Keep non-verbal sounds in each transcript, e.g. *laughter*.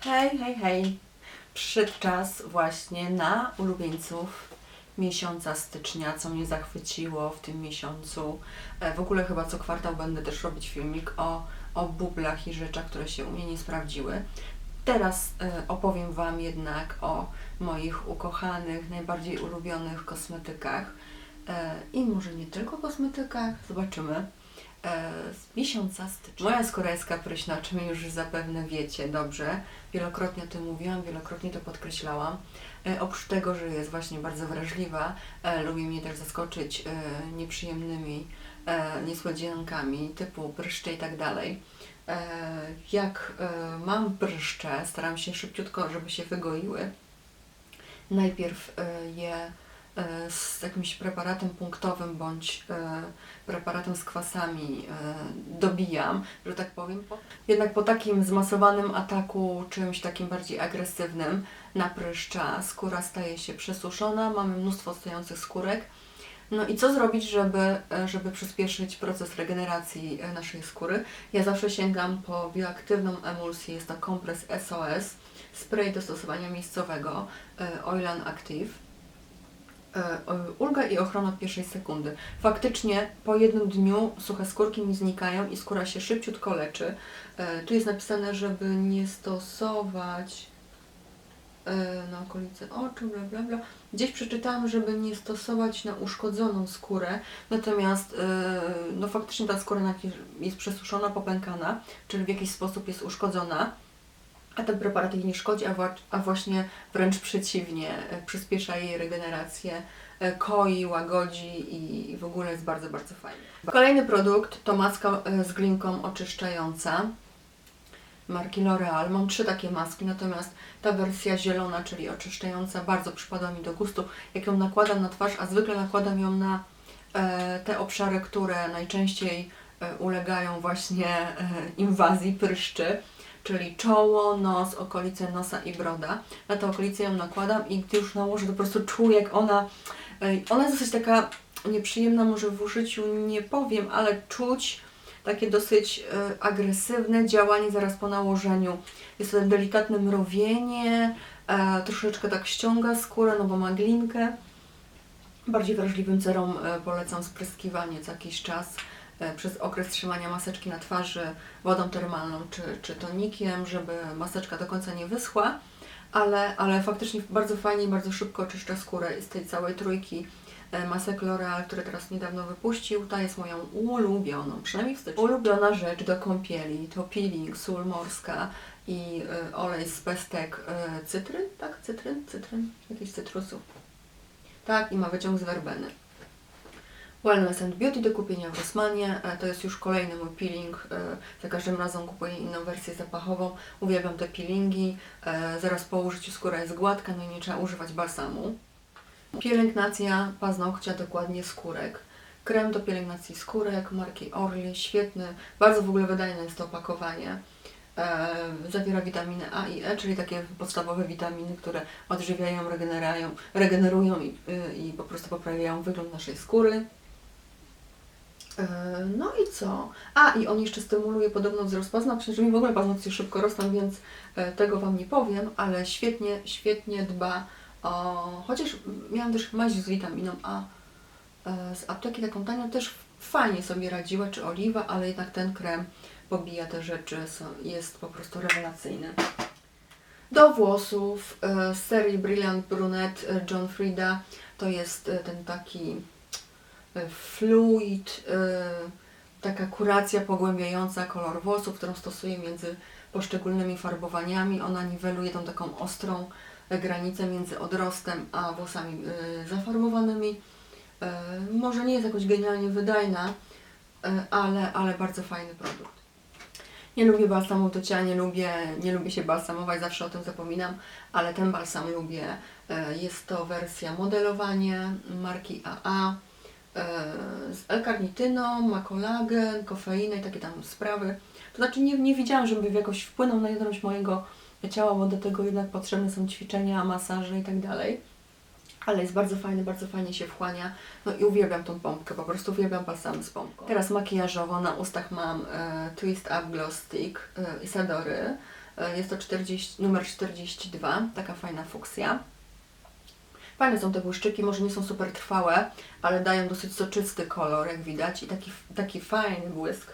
Hej, hej, hej. Przyszedł czas właśnie na ulubieńców miesiąca stycznia, co mnie zachwyciło w tym miesiącu. E, W ogóle chyba co kwartał będę też robić filmik o, o bublach i rzeczach, które się u mnie nie sprawdziły. Teraz e, opowiem Wam jednak o moich ukochanych, najbardziej ulubionych kosmetykach. E, I może nie tylko kosmetykach, zobaczymy z miesiąca stycznia. Moja skóra jest kapryśna, o czym już zapewne wiecie dobrze. Wielokrotnie o tym mówiłam, wielokrotnie to podkreślałam. E, oprócz tego, że jest właśnie bardzo wrażliwa, e, lubi mnie też zaskoczyć e, nieprzyjemnymi e, niespodziankami typu bryszcze i tak dalej. E, jak e, mam bryszcze, staram się szybciutko, żeby się wygoiły. Najpierw e, je e, z jakimś preparatem punktowym bądź e, preparatem z kwasami e, dobijam, że tak powiem. Po- Jednak po takim zmasowanym ataku, czymś takim bardziej agresywnym na pryszcza, skóra staje się przesuszona, mamy mnóstwo stojących skórek. No i co zrobić, żeby, e, żeby przyspieszyć proces regeneracji e, naszej skóry? Ja zawsze sięgam po bioaktywną emulsję, jest to kompres SOS, spray do stosowania miejscowego, e, Oilan Active. E, Ulga i ochrona od pierwszej sekundy. Faktycznie po jednym dniu suche skórki mi znikają i skóra się szybciutko leczy. E, Tu jest napisane, żeby nie stosować e, na okolice oczu, bla bla bla. Gdzieś przeczytałam, żeby nie stosować na uszkodzoną skórę, natomiast no faktycznie ta skóra jest przesuszona, popękana, czyli w jakiś sposób jest uszkodzona, a ten preparat jej nie szkodzi, a, wa- a właśnie wręcz przeciwnie, e, przyspiesza jej regenerację, e, koi, łagodzi i w ogóle jest bardzo, bardzo fajny. Kolejny produkt to maska e, z glinką oczyszczająca marki L'Oreal. Mam trzy takie maski, natomiast ta wersja zielona, czyli oczyszczająca, bardzo przypadła mi do gustu. Jak ją nakładam na twarz, a zwykle nakładam ją na te obszary, które najczęściej ulegają właśnie inwazji pryszczy, czyli czoło, nos, okolice nosa i broda. Na te okolice ją nakładam i gdy już nałożę, to po prostu czuję, jak ona, ona jest dosyć taka nieprzyjemna, może w użyciu nie powiem, ale czuć takie dosyć e, agresywne działanie zaraz po nałożeniu. Jest to delikatne mrowienie, e, troszeczkę tak ściąga skórę, no bo ma glinkę. Bardziej wrażliwym cerom e, polecam spryskiwanie co jakiś czas przez okres trzymania maseczki na twarzy wodą termalną czy, czy tonikiem, żeby maseczka do końca nie wyschła, ale, ale faktycznie bardzo fajnie i bardzo szybko oczyszcza skórę z tej całej trójki e, masek L'Oreal, który teraz niedawno wypuścił. Ta jest moją ulubioną, przynajmniej w styczniu. Ulubiona rzecz do kąpieli to peeling, sól morska i e, olej z pestek e, cytryn, tak? Cytryn? Cytryn? Jakichś cytrusów. Tak, i ma wyciąg z werbeny. Wellness and Beauty do kupienia w Rossmanie. E, To jest już kolejny mój peeling. E, Za każdym razem kupuję inną wersję zapachową. Uwielbiam te peelingi. E, Zaraz po użyciu skóra jest gładka, no i nie trzeba używać balsamu. Pielęgnacja paznokcia, dokładnie skórek. Krem do pielęgnacji skórek marki Orly, świetny. Bardzo w ogóle wydajne jest to opakowanie. Zawiera witaminy A i E, czyli takie podstawowe witaminy, które odżywiają, regenerają, regenerują i, y, i po prostu poprawiają wygląd naszej skóry. E, No i co? A, i on jeszcze stymuluje podobno wzrost paznokci, że mi w ogóle paznokcie szybko rosną, więc e, tego Wam nie powiem, ale świetnie, świetnie dba o... Chociaż miałam też maź z witaminą A e, z apteki taką tanią, też fajnie sobie radziła, czy oliwa, ale jednak ten krem pobija te rzeczy, jest po prostu rewelacyjny. Do włosów z serii Brilliant Brunette John Frieda to jest ten taki fluid, e, taka kuracja pogłębiająca kolor włosów, którą stosuję między poszczególnymi farbowaniami. Ona niweluje tą taką ostrą e, granicę między odrostem a włosami e, zafarbowanymi. E, Może nie jest jakoś genialnie wydajna, e, ale, ale bardzo fajny produkt. Nie lubię balsamów do ciała, nie lubię, nie lubię się balsamować, zawsze o tym zapominam, ale ten balsam lubię. E, Jest to wersja modelowanie marki AA e, z L-karnityną, ma kolagen, kofeinę i takie tam sprawy. To znaczy nie, nie widziałam, żeby jakoś wpłynął na jedność mojego ciała, bo do tego jednak potrzebne są ćwiczenia, masaże i tak dalej. Ale jest bardzo fajny, bardzo fajnie się wchłania. No i uwielbiam tą pompkę, po prostu uwielbiam balsamy z pompką. Teraz makijażowo na ustach mam e, Twist Up Glow Stick e, Isadory. E, Jest to 40, numer 42, taka fajna fuksja. Fajne są te błyszczyki, może nie są super trwałe, ale dają dosyć soczysty kolor, jak widać, i taki, taki fajny błysk.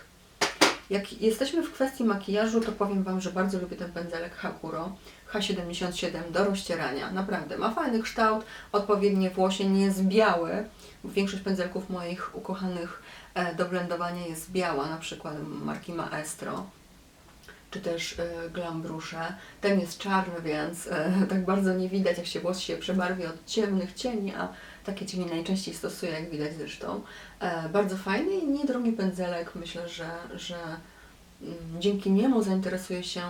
Jak jesteśmy w kwestii makijażu, to powiem Wam, że bardzo lubię ten pędzelek Hakuro H77 do rozcierania. Naprawdę, ma fajny kształt, odpowiednie włosie, nie jest biały. Większość pędzelków moich ukochanych e, do blendowania jest biała, na przykład marki Maestro czy też e, Glambrusze. Ten jest czarny, więc e, *laughs* tak bardzo nie widać, jak się włos się przebarwi od ciemnych cieni, a takie cienie najczęściej stosuję, jak widać zresztą. E, bardzo fajny i niedrogi pędzelek. Myślę, że, że mm, dzięki niemu zainteresuję się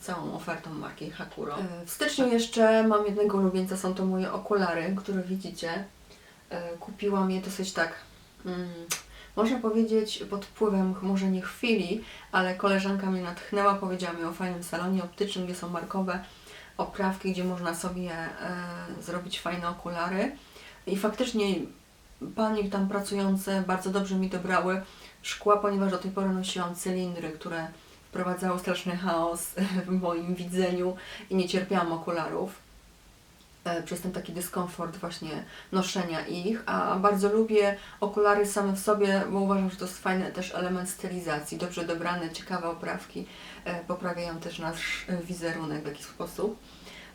całą ofertą marki Hakuro. W styczniu jeszcze mam jednego ulubieńca, są to moje okulary, które widzicie. Kupiłam je dosyć tak, mm, można powiedzieć, pod wpływem może nie chwili, ale koleżanka mnie natchnęła, powiedziała mi o fajnym salonie optycznym, gdzie są markowe oprawki, gdzie można sobie e, zrobić fajne okulary. I faktycznie panie tam pracujące bardzo dobrze mi dobrały szkła, ponieważ do tej pory nosiłam cylindry, które wprowadzały straszny chaos *laughs* w moim widzeniu i nie cierpiałam okularów przez ten taki dyskomfort właśnie noszenia ich, a bardzo lubię okulary same w sobie, bo uważam, że to jest fajny też element stylizacji, dobrze dobrane, ciekawe oprawki e, poprawiają też nasz e, wizerunek w jakiś sposób.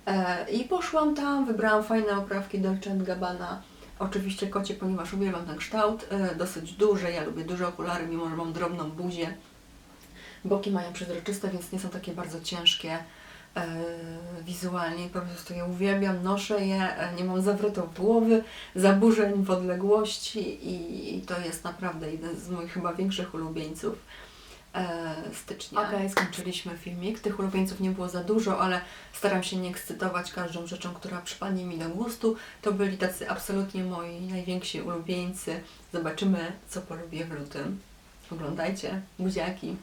E, I poszłam tam, wybrałam fajne oprawki Dolce Gabbana, oczywiście kocie, ponieważ uwielbiam ten kształt, e, dosyć duże, ja lubię duże okulary, mimo że mam drobną buzię. Boki mają przezroczyste, więc nie są takie bardzo ciężkie e, wizualnie. Po prostu je uwielbiam, noszę je, e, nie mam zawrotów głowy, zaburzeń w odległości i, i to jest naprawdę jeden z moich chyba większych ulubieńców e, stycznia. Okej, skończyliśmy filmik. Tych ulubieńców nie było za dużo, ale staram się nie ekscytować każdą rzeczą, która przypadnie mi do gustu. To byli tacy absolutnie moi najwięksi ulubieńcy. Zobaczymy, co polubię w lutym. Oglądajcie. Buziaki.